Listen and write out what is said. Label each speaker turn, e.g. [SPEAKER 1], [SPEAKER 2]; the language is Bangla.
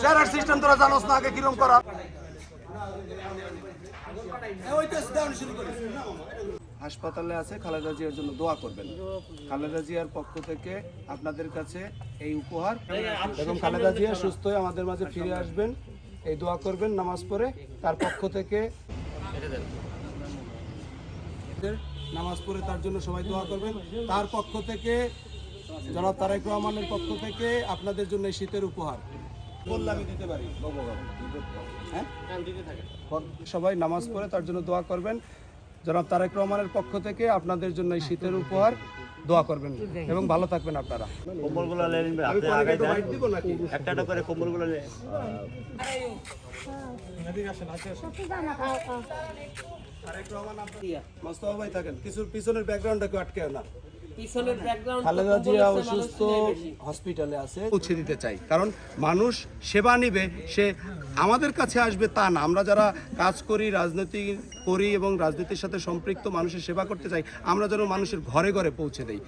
[SPEAKER 1] স্যার সিস্টেম তোরা জানোস না আগে কিরম করা। হাসপাতালে আছে, খালেদা জিয়ার জন্য দোয়া করবেন। খালেদা জিয়ার পক্ষ থেকে আপনাদের কাছে এই উপহার। এবং খালেদা জিয়া সুস্থ হয়ে আমাদের মাঝে ফিরে আসবেন। এই দোয়া করবেন নামাজ পড়ে। তার পক্ষ থেকে নামাজ পড়ে তার জন্য সবাই দোয়া করবেন। তার পক্ষ থেকে জনাব তারেক রহমানের পক্ষ থেকে আপনাদের জন্য শীতের উপহার। বললে আমি দিতে পারি হ্যাঁ? সবাই নামাজ পড়ে তার জন্য দোয়া করবেন। জনাব তারেক রহমানের পক্ষ থেকে আপনাদের জন্য এই শীতের উপহার দোয়া করবেন। এবং ভালো থাকবেন আপনারা।
[SPEAKER 2] কম্বলগুলো নিয়ে নিবে
[SPEAKER 1] আমি
[SPEAKER 2] আপনি
[SPEAKER 1] পরে
[SPEAKER 2] আগে
[SPEAKER 1] একটু
[SPEAKER 2] যান
[SPEAKER 1] বাইট দিব নাকি?
[SPEAKER 2] একটা একটা করে কম্বলগুলো নিয়ে।
[SPEAKER 1] মোস্তফা ভাই থাকেন কিছু পিছনের ব্যাকগ্রাউন্ডটা কেউ আটকে না। খালেদা জিয়া অসুস্থ হসপিটালে আছে। পৌঁছে দিতে চাই কারণ মানুষ সেবা নিবে সে আমাদের কাছে আসবে তা না। আমরা যারা কাজ করি রাজনীতি করি এবং রাজনীতির সাথে সম্পৃক্ত মানুষের সেবা করতে চাই আমরা যেন মানুষের ঘরে ঘরে পৌঁছে দেই।